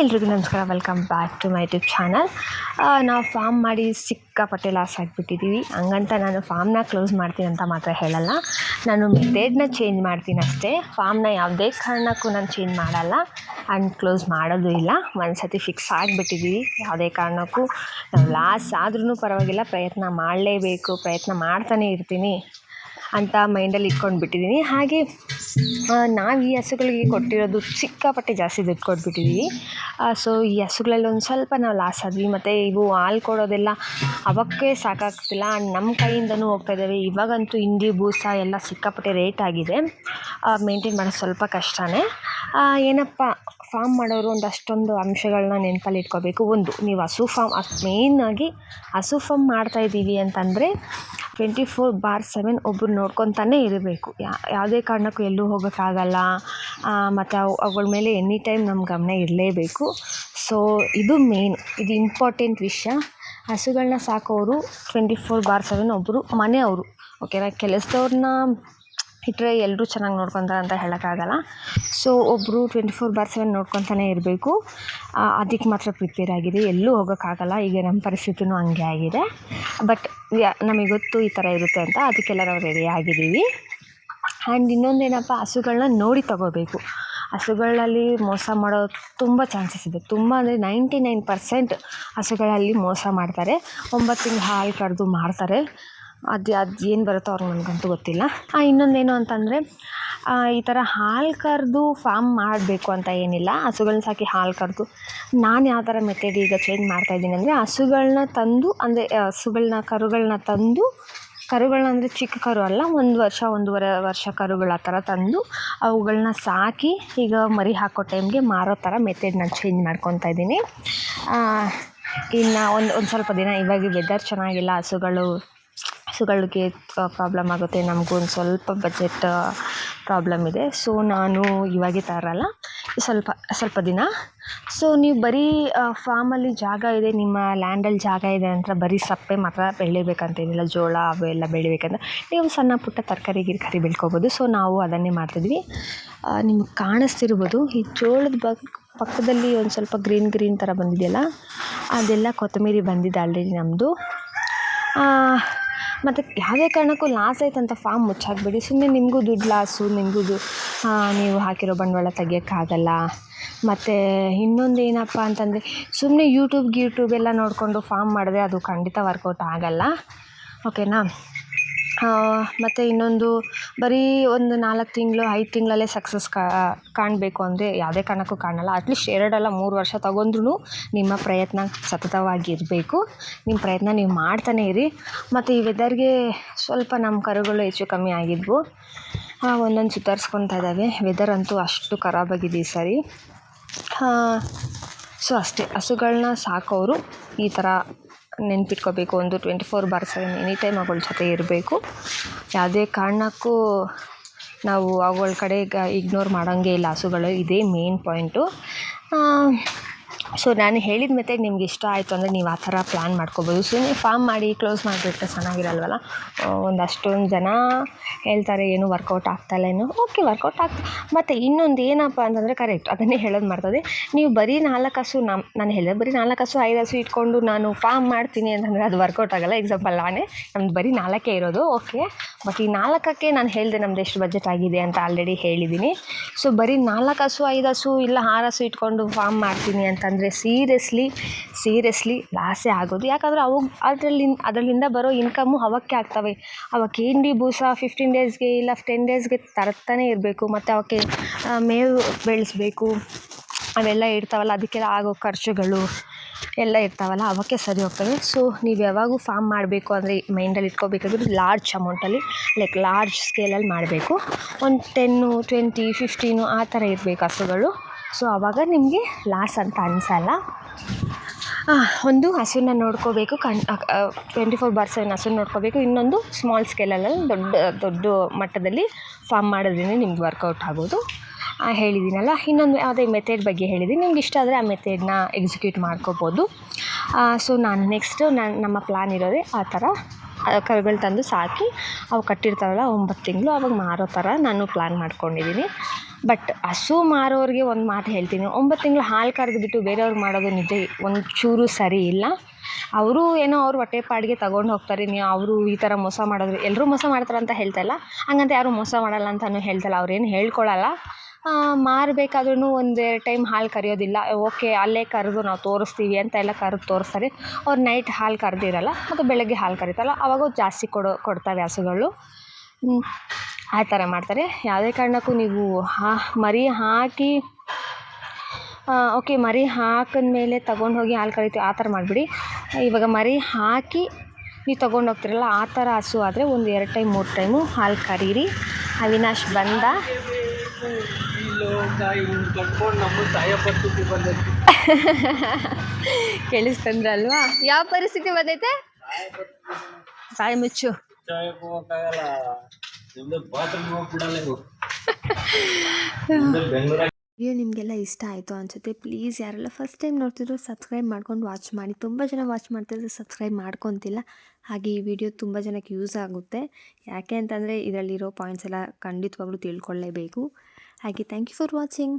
ಎಲ್ರಿಗೂ ನಮಸ್ಕಾರ welcome back to my YouTube channel ನಾವು ಫಾರ್ಮ್ ಮಾಡಿ ಸಿಕ್ಕಾಪಟ್ಟೆ ಲಾಸ್ ಆಗಿಬಿಟ್ಟಿದ್ದೀವಿ ಹಂಗಂತ ನಾನು ಫಾರ್ಮ್ನ ಕ್ಲೋಸ್ ಮಾಡ್ತೀನಿ ಅಂತ ಮಾತ್ರ ಹೇಳಲ್ಲ. ನಾನು ಮೆಥೇಡ್ನ ಚೇಂಜ್ ಮಾಡ್ತೀನಿ ಅಷ್ಟೇ. ಫಾರ್ಮ್ನ ಯಾವುದೇ ಕಾರಣಕ್ಕೂ ನಾನು ಚೇಂಜ್ ಮಾಡಲ್ಲ ಆ್ಯಂಡ್ ಕ್ಲೋಸ್ ಮಾಡೋದು ಇಲ್ಲ. ಒಂದು ಸತಿ ಫಿಕ್ಸ್ ಆಗಿಬಿಟ್ಟಿದ್ದೀವಿ ಯಾವುದೇ ಕಾರಣಕ್ಕೂ ನಾವು ಲಾಸ್ ಆದ್ರೂ ಪರವಾಗಿಲ್ಲ. ಪ್ರಯತ್ನ ಮಾಡಲೇಬೇಕು. ಪ್ರಯತ್ನ ಮಾಡ್ತಾನೇ ಇರ್ತೀನಿ. ಅಂತ ಮೈಂಡಲ್ಲಿ ಇಟ್ಕೊಂಡು ಬಿಟ್ಟಿದ್ದೀನಿ ಹಾಗೆ ನಾವು ಈ ಹಸುಗಳಿಗೆ ಕೊಟ್ಟಿರೋದು ಸಿಕ್ಕಾಪಟ್ಟೆ ಜಾಸ್ತಿ ದುಡ್ಡು ಕೊಟ್ಬಿಟ್ಟಿದ್ದೀವಿ ಸೊ ಈ ಹಸುಗಳಲ್ಲಿ ಒಂದು ಸ್ವಲ್ಪ ನಾವು ಲಾಸ್ ಆದ್ವಿ. ಮತ್ತು ಇವು ಹಾಲು ಕೊಡೋದೆಲ್ಲ ಅವಕ್ಕೆ ಸಾಕಾಗ್ತಿಲ್ಲ. ನಮ್ಮ ಕೈಯಿಂದನೂ ಹೋಗ್ತಾ ಇದ್ದಾವೆ ಇವಾಗಂತೂ ಹಿಂಡಿ, ಬೂಸ ಎಲ್ಲ ಸಿಕ್ಕಾಪಟ್ಟೆ ರೇಟ್ ಆಗಿದೆ. ಮೇಂಟೈನ್ ಮಾಡೋದು ಸ್ವಲ್ಪ ಕಷ್ಟನೇ. ಏನಪ್ಪ ಫಾರ್ಮ್ ಮಾಡೋರು ಒಂದು ಅಷ್ಟೊಂದು ಅಂಶಗಳನ್ನ ನೆನಪಲ್ಲಿ ಇಟ್ಕೋಬೇಕು. ಒಂದು, ನೀವು ಹಸು ಫಾರ್ಮ್ ಮೇಯ್ನಾಗಿ ಹಸು ಫಾರ್ಮ್ ಮಾಡ್ತಾಯಿದ್ದೀವಿ ಅಂತಂದರೆ ಟ್ವೆಂಟಿ ಫೋರ್ ಬಾರ್ ಸೆವೆನ್ ಒಬ್ಬರು ನೋಡ್ಕೊತಾನೆ ಇರಬೇಕು. ಯಾವುದೇ ಕಾರಣಕ್ಕೂ ಎಲ್ಲೂ ಹೋಗೋಕ್ಕಾಗಲ್ಲ ಮತ್ತು ಅವು, ಅವುಗಳ ಮೇಲೆ ಎನಿ ಟೈಮ್ ನಮ್ಮ ಗಮನ ಇರಲೇಬೇಕು. ಸೊ ಇದು ಮೇನ್ ಇದು ಇಂಪಾರ್ಟೆಂಟ್ ವಿಷಯ. ಹಸುಗಳನ್ನ ಸಾಕೋರು ಟ್ವೆಂಟಿ ಫೋರ್ ಬಾರ್ ಸೆವೆನ್ ಒಬ್ಬರು ಮನೆಯವರು ಓಕೆನಾ ಕೆಲಸದವ್ರನ್ನ ಇಟ್ಟರೆ ಎಲ್ಲರೂ ಚೆನ್ನಾಗಿ ನೋಡ್ಕೊತಾರೆ ಅಂತ ಹೇಳೋಕ್ಕಾಗಲ್ಲ. ಸೊ ಒಬ್ಬರು ಟ್ವೆಂಟಿ ಫೋರ್ ಬಾರ್ ಸೆವೆನ್ ನೋಡ್ಕೊತಾನೆ ಇರಬೇಕು. ಅದಕ್ಕೆ ಮಾತ್ರ ಪ್ರಿಪೇರ್ ಆಗಿದೆ. ಎಲ್ಲೂ ಹೋಗೋಕ್ಕಾಗಲ್ಲ. ಈಗ ನಮ್ಮ ಪರಿಸ್ಥಿತಿನೂ ಹಂಗೆ ಆಗಿದೆ. ಬಟ್ ನಮಗೆ ಗೊತ್ತು ಈ ಥರ ಇರುತ್ತೆ ಅಂತ. ಅದಕ್ಕೆಲ್ಲ ನಾವು ರೆಡಿ ಆಗಿದ್ದೀವಿ. ಆ್ಯಂಡ್ ಇನ್ನೊಂದೇನಪ್ಪ ಹಸುಗಳನ್ನ ನೋಡಿ ತಗೋಬೇಕು. ಹಸುಗಳಲ್ಲಿ ಮೋಸ ಮಾಡೋ ತುಂಬ ಚಾನ್ಸಸ್ ಇದೆ. ತುಂಬ ಅಂದರೆ ನೈಂಟಿ ನೈನ್ ಪರ್ಸೆಂಟ್ ಹಸುಗಳಲ್ಲಿ ಮೋಸ ಮಾಡ್ತಾರೆ. ಒಂಬತ್ತು ತಿಂಗಳು ಹಾಲು ಕರೆದು ಮಾರ್ತಾರೆ. ಅದು ಅದು ಏನು ಬರುತ್ತೋ ಅವ್ರಿಗೆ ನನಗಂತೂ ಗೊತ್ತಿಲ್ಲ. ಇನ್ನೊಂದೇನು ಅಂತಂದರೆ ಈ ಥರ ಹಾಲು ಕರೆದು ಫಾರ್ಮ್ ಮಾಡಬೇಕು ಅಂತ ಏನಿಲ್ಲ. ಹಸುಗಳ್ನ ಸಾಕಿ ಹಾಲು ಕರೆದು ನಾನು ಯಾವ ಥರ ಮೆಥಡ್ ಈಗ ಚೇಂಜ್ ಮಾಡ್ತಾಯಿದ್ದೀನಿ ಅಂದರೆ ಹಸುಗಳನ್ನ ತಂದು ಅಂದರೆ ಹಸುಗಳನ್ನ ಕರುಗಳನ್ನ ತಂದು ಕರುಗಳನ್ನ ಅಂದರೆ ಚಿಕ್ಕ ಕರು ಅಲ್ಲ, ಒಂದು ವರ್ಷ, ಒಂದೂವರೆ ವರ್ಷ ಕರುಗಳು ಆ ಥರ ತಂದು ಅವುಗಳನ್ನ ಸಾಕಿ ಈಗ ಮರಿ ಹಾಕೋ ಟೈಮ್ಗೆ ಮಾರೋ ಥರ ಮೆಥಡ್ ನಾನು ಚೇಂಜ್ ಮಾಡ್ಕೊತಾ ಇದ್ದೀನಿ. ಇನ್ನು ಒಂದು ಒಂದು ಸ್ವಲ್ಪ ದಿನ ಇವಾಗ ವೆದರ್ ಚೆನ್ನಾಗಿಲ್ಲ, ಹಸುಗಳು ಹಸುಗಳಿಗೆ ಪ್ರಾಬ್ಲಮ್ ಆಗುತ್ತೆ. ನಮಗೂ ಒಂದು ಸ್ವಲ್ಪ ಬಜೆಟ್ ಪ್ರಾಬ್ಲಮ್ ಇದೆ. ಸೊ ನಾನು ಇವಾಗೆ ತರಲ್ಲ. ಸ್ವಲ್ಪ ಸ್ವಲ್ಪ ದಿನ. ಸೊ ನೀವು ಬರೀ ಫಾರ್ಮಲ್ಲಿ ಜಾಗ ಇದೆ, ನಿಮ್ಮ ಲ್ಯಾಂಡಲ್ಲಿ ಜಾಗ ಇದೆ ಅಂತ ಬರೀ ಸಪ್ಪೆ ಮಾತ್ರ ಬೆಳಿಬೇಕಂತೇನಿಲ್ಲ. ಜೋಳ ಅವೆಲ್ಲ ಬೆಳಿಬೇಕಂದ್ರೆ ನೀವು ಸಣ್ಣ ಪುಟ್ಟ ತರಕಾರಿ, ಗಿರ್ಕಾರಿ ಬೆಳ್ಕೊಬೋದು. ಸೊ ನಾವು ಅದನ್ನೇ ಮಾಡ್ತಿದ್ವಿ. ನಿಮ್ಗೆ ಕಾಣಿಸ್ತಿರ್ಬೋದು. ಈ ಜೋಳದ ಬಗ್, ಪಕ್ಕದಲ್ಲಿ ಒಂದು ಸ್ವಲ್ಪ ಗ್ರೀನ್ ಗ್ರೀನ್ ಥರ ಬಂದಿದೆಯಲ್ಲ, ಅದೆಲ್ಲ ಕೊತ್ತಂಬರಿ ಬಂದಿದೆ ಆಲ್ರೆಡಿ ನಮ್ಮದು ಮತ್ತು ಯಾವುದೇ ಕಾರಣಕ್ಕೂ ಲಾಸ್ ಆಯ್ತು ಅಂತ ಫಾರ್ಮ್ ಮುಚ್ಚಾಕಬೇಡಿ. ಸುಮ್ಮನೆ ನಿಮಗೂ ದುಡ್ಡು ಲಾಸು ನಿಮಗೂ ನೀವು ಹಾಕಿರೋ ಬಂಡವಾಳ ತೆಗಿಯೋಕ್ಕಾಗಲ್ಲ. ಮತ್ತು ಇನ್ನೊಂದು ಏನಪ್ಪ ಅಂತಂದರೆ ಸುಮ್ಮನೆ ಯೂಟ್ಯೂಬ್ ಗ್ಯೂಟ್ಯೂಬ್ ಎಲ್ಲ ನೋಡಿಕೊಂಡು ಫಾರ್ಮ್ ಮಾಡಿದ್ರೆ ಅದು ಖಂಡಿತ ವರ್ಕೌಟ್ ಆಗೋಲ್ಲ. ಓಕೆನಾ ಮತ್ತು ಇನ್ನೊಂದು ಬರೀ ಒಂದು ನಾಲ್ಕು ತಿಂಗಳು, ಐದು ತಿಂಗಳಲ್ಲೇ ಸಕ್ಸಸ್ ಕಾಣಬೇಕು ಅಂದರೆ ಯಾವುದೇ ಕಾರಣಕ್ಕೂ ಕಾಣಲ್ಲ. ಅಟ್ಲೀಸ್ಟ್ ಎರಡಲ್ಲ ಮೂರು ವರ್ಷ ತಗೊಂಡ್ರೂ ನಿಮ್ಮ ಪ್ರಯತ್ನ ಸತತವಾಗಿರಬೇಕು. ನಿಮ್ಮ ಪ್ರಯತ್ನ ನೀವು ಮಾಡ್ತಾನೆ ಇರಿ. ಮತ್ತು ಈ ವೆದರ್ಗೆ ಸ್ವಲ್ಪ ನಮ್ಮ ಕರುಗಳು ಹೆಚ್ಚು ಕಮ್ಮಿ ಆಗಿದ್ವು. ಒಂದೊಂದು ಸುಧಾರಿಸ್ಕೊತಾ ಇದ್ದಾವೆ. ವೆದರ್ ಅಂತೂ ಅಷ್ಟು ಖರಾಬಾಗಿದೆ ಈ ಸರಿ. ಸೊ ಅಷ್ಟೇ. ಹಸುಗಳನ್ನ ಸಾಕೋರು ಈ ಥರ ನೆನ್ಪಿಟ್ಕೋಬೇಕು. ಒಂದು twenty four bar seven any time ಅವುಗಳ ಜೊತೆ ಇರಬೇಕು. ಯಾವುದೇ ಕಾರಣಕ್ಕೂ ನಾವು ಅವುಗಳ ಕಡೆ ಇಗ್ನೋರ್ ಮಾಡೋಂಗೆ ಇಲ್ಲ. ಹಸುಗಳು ಇದೇ ಮೇನ್ ಪಾಯಿಂಟು ಸೊ ನಾನು ಹೇಳಿದ ಮತ್ತೆ ನಿಮ್ಗೆ ಇಷ್ಟ ಆಯಿತು ಅಂದರೆ ನೀವು ಆ ಥರ ಪ್ಲ್ಯಾನ್ ಮಾಡ್ಕೊಬೋದು. ಸುಮ್ಮನೆ ಫಾರ್ಮ್ ಮಾಡಿ ಕ್ಲೋಸ್ ಮಾಡಿಬಿಟ್ರೆ ಚೆನ್ನಾಗಿರಲ್ವಲ್ಲ? ಒಂದು ಅಷ್ಟೊಂದು ಜನ ಹೇಳ್ತಾರೆ, ಏನು ವರ್ಕೌಟ್ ಆಗ್ತಾಯಿಲ್ಲ ಏನು ಓಕೆ ವರ್ಕೌಟ್ ಆಗ್ತಾ ಮತ್ತು ಇನ್ನೊಂದು ಏನಪ್ಪ ಅಂತಂದರೆ ಕರೆಕ್ಟ್ ಅದನ್ನೇ ಹೇಳೋದು ಮಾಡ್ತದೆ ನೀವು ಬರೀ ನಾಲ್ಕು ಹಸು ನಮ್ಮ ನಾನು ಹೇಳಿದೆ ಬರೀ ನಾಲ್ಕು ಹಸು ಐದು ಹಸು ಇಟ್ಕೊಂಡು ನಾನು ಫಾರ್ಮ್ ಮಾಡ್ತೀನಿ ಅಂತಂದರೆ ಅದು ವರ್ಕೌಟ್ ಆಗೋಲ್ಲ. ಎಕ್ಸಾಂಪಲ್ ನಾನೇ ನಮ್ದು ಬರೀ ನಾಲ್ಕೇ ಇರೋದು. ಓಕೆ ಬಟ್ ಈ ನಾಲ್ಕಕ್ಕೆ ನಾನು ಹೇಳಿದೆ ನಮ್ದು ಎಷ್ಟು ಬಜೆಟ್ ಆಗಿದೆ ಅಂತ ಆಲ್ರೆಡಿ ಹೇಳಿದ್ದೀನಿ. ಸೊ ಬರೀ ನಾಲ್ಕು ಹಸು, ಐದು ಹಸು ಇಲ್ಲ ಆರು ಹಸು ಇಟ್ಕೊಂಡು ಫಾರ್ಮ್ ಮಾಡ್ತೀನಿ ಅಂತಂದರೆ ಸೀರಿಯಸ್ಲಿ ಸೀರಿಯಸ್ಲಿ ಲಾಸೇ ಆಗೋದು. ಯಾಕಂದರೆ ಅವು ಅದರಲ್ಲಿ ಅದರಲ್ಲಿಂದ ಬರೋ ಇನ್ಕಮ್ಮು ಅವಕ್ಕೆ ಆಗ್ತವೆ. ಅವಕ್ಕೆ ಹಿಂಡಿ ಬೂಸ ಫಿಫ್ಟೀನ್ ಡೇಸ್ಗೆ ಇಲ್ಲ ಟೆನ್ ಡೇಸ್ಗೆ ತರ್ತಾನೆ ಇರಬೇಕು. ಮತ್ತು ಅವಕ್ಕೆ ಮೇವು ಬೆಳೆಸ್ಬೇಕು. ಅವೆಲ್ಲ ಇರ್ತಾವಲ್ಲ, ಅದಕ್ಕೆಲ್ಲ ಆಗೋ ಖರ್ಚುಗಳು ಎಲ್ಲ ಇರ್ತಾವಲ್ಲ, ಅವಕ್ಕೆ ಸರಿ ಹೋಗ್ತವೆ. ಸೊ ನೀವು ಯಾವಾಗೂ ಫಾರ್ಮ್ ಮಾಡಬೇಕು ಅಂದರೆ ಮೈಂಡಲ್ಲಿ ಇಟ್ಕೋಬೇಕಾದ್ರೆ ಲಾರ್ಜ್ ಅಮೌಂಟಲ್ಲಿ ಲೈಕ್ ಲಾರ್ಜ್ ಸ್ಕೇಲಲ್ಲಿ ಮಾಡಬೇಕು. ಒಂದು ಟೆನ್ನು ಟ್ವೆಂಟಿ ಫಿಫ್ಟೀನು ಆ ಥರ ಇರಬೇಕು ಹಸುಗಳು. ಸೊ ಆವಾಗ ನಿಮಗೆ ಲಾಸ್ ಅಂತ ಅನಿಸಲ್ಲ. ಒಂದು ಹಸುನ ನೋಡ್ಕೋಬೇಕು, ಕಣ್ ಟ್ವೆಂಟಿ ಫೋರ್ ಬಾರ್ ಸೆವೆನ್ ನೋಡ್ಕೋಬೇಕು. ಇನ್ನೊಂದು ಸ್ಮಾಲ್ ಸ್ಕೇಲಲ್ಲಿ ದೊಡ್ಡ ದೊಡ್ಡ ಮಟ್ಟದಲ್ಲಿ ಫಾರ್ಮ್ ಮಾಡೋದ್ರಿಂದ ನಿಮ್ಗೆ ವರ್ಕೌಟ್ ಆಗೋದು. ಹೇಳಿದ್ದೀನಲ್ಲ, ಇನ್ನೊಂದು ಯಾವುದೇ ಮೆಥೆಡ್ ಬಗ್ಗೆ ಹೇಳಿದ್ದೀನಿ ನಿಮ್ಗೆ ಇಷ್ಟ ಆದರೆ ಆ ಮೆಥೆಡ್ನ ಎಕ್ಸಿಕ್ಯೂಟ್ ಮಾಡ್ಕೋಬೋದು. ಸೊ ನಾನು ನೆಕ್ಸ್ಟು ನಾನು, ನಮ್ಮ ಪ್ಲ್ಯಾನ್ ಇರೋದೇ ಆ ಥರ. ಕರುಗಳು ತಂದು ಸಾಕಿ, ಅವು ಕಟ್ಟಿರ್ತಾವಲ್ಲ ಒಂಬತ್ತು ತಿಂಗಳು ಅವಾಗ ಮಾರೋ ಥರ ನಾನು ಪ್ಲ್ಯಾನ್ ಮಾಡ್ಕೊಂಡಿದ್ದೀನಿ. ಬಟ್ ಹಸು ಮಾರೋರಿಗೆ ಒಂದು ಮಾತು ಹೇಳ್ತೀನಿ. ಒಂಬತ್ತು ತಿಂಗಳು ಹಾಲು ಕರೆದುಬಿಟ್ಟು ಬೇರೆಯವ್ರಿಗೆ ಮಾಡೋದು ನಿಜ ಒಂದು ಚೂರು ಸರಿ ಇಲ್ಲ. ಅವರು ಏನೋ ಅವ್ರ ಹೊಟ್ಟೆ ಪಾಡಿಗೆ ತಗೊಂಡು ಹೋಗ್ತಾರೆ. ನೀವು ಅವರು ಈ ಥರ ಮೋಸ ಮಾಡಿದ್ರು ಎಲ್ಲರೂ ಮೋಸ ಮಾಡ್ತಾರೆ ಅಂತ ಹೇಳ್ತಾ ಇಲ್ಲ. ಹಂಗಂತ ಯಾರೂ ಮೋಸ ಮಾಡಲ್ಲ ಅಂತಲೂ ಹೇಳ್ತಾ ಇಲ್ಲ. ಅವ್ರೇನು ಹೇಳ್ಕೊಳಲ್ಲ. ಮಾರಬೇಕಾದ್ರೂ ಒಂದೆರಡು ಟೈಮ್ ಹಾಲು ಕರೆಯೋದಿಲ್ಲ. ಓಕೆ ಅಲ್ಲೇ ಕರೆದು ನಾವು ತೋರಿಸ್ತೀವಿ ಅಂತ ಎಲ್ಲ ಕರೆದು ತೋರಿಸ್ತಾರೆ. ಅವ್ರು ನೈಟ್ ಹಾಲು ಕರೆದಿರಲ್ಲ, ಮತ್ತು ಬೆಳಗ್ಗೆ ಹಾಲು ಕರಿತಾರಲ್ಲ, ಅವಾಗ ಜಾಸ್ತಿ ಕೊಡೋ ಕೊಡ್ತವೆ ಹಸುಗಳು ಆ ಥರ ಮಾಡ್ತಾರೆ. ಯಾವುದೇ ಕಾರಣಕ್ಕೂ ನೀವು ಹಾ, ಮರಿ ಹಾಕಿ ಓಕೆ ಮರಿ ಹಾಕಿದ್ಮೇಲೆ ತಗೊಂಡು ಹೋಗಿ ಹಾಲು ಕರಿತೀವಿ, ಆ ಥರ ಮಾಡಿಬಿಡಿ. ಇವಾಗ ಮರಿ ಹಾಕಿ ನೀವು ತೊಗೊಂಡು ಹೋಗ್ತಿರಲ್ಲ, ಆ ಥರ ಹಸು ಆದರೆ ಒಂದು ಎರಡು ಟೈಮ್ ಮೂರು ಟೈಮು ಹಾಲು ಕರೀರಿ. ಅವಿನಾಶ್ ಬಂದ. ಕೇಳಿಸ್ತಂದ್ರಲ್ವಾ ಯಾವ ಪರಿಸ್ಥಿತಿ ಬಂದೈತೆ? ತಾಯಿ ಮುಚ್ಚು. ವಿಡಿಯೋ ನಿಮಗೆಲ್ಲ ಇಷ್ಟ ಆಯಿತು ಅನಿಸುತ್ತೆ. ಪ್ಲೀಸ್ ಯಾರೆಲ್ಲ ಫಸ್ಟ್ ಟೈಮ್ ನೋಡ್ತಿದ್ರು ಸಬ್ಸ್ಕ್ರೈಬ್ ಮಾಡ್ಕೊಂಡು ವಾಚ್ ಮಾಡಿ. ತುಂಬ ಜನ ವಾಚ್ ಮಾಡ್ತಿದ್ರೆ ಸಬ್ಸ್ಕ್ರೈಬ್ ಮಾಡ್ಕೊತಿಲ್ಲ. ಹಾಗೆ ಈ ವಿಡಿಯೋ ತುಂಬ ಜನಕ್ಕೆ ಯೂಸ್ ಆಗುತ್ತೆ. ಯಾಕೆ ಅಂತಂದರೆ ಇದರಲ್ಲಿರೋ ಪಾಯಿಂಟ್ಸ್ ಎಲ್ಲ ಖಂಡಿತವಾಗ್ಲೂ ತಿಳ್ಕೊಳ್ಳೇಬೇಕು. ಹಾಗೆ ಥ್ಯಾಂಕ್ ಯು ಫಾರ್ ವಾಚಿಂಗ್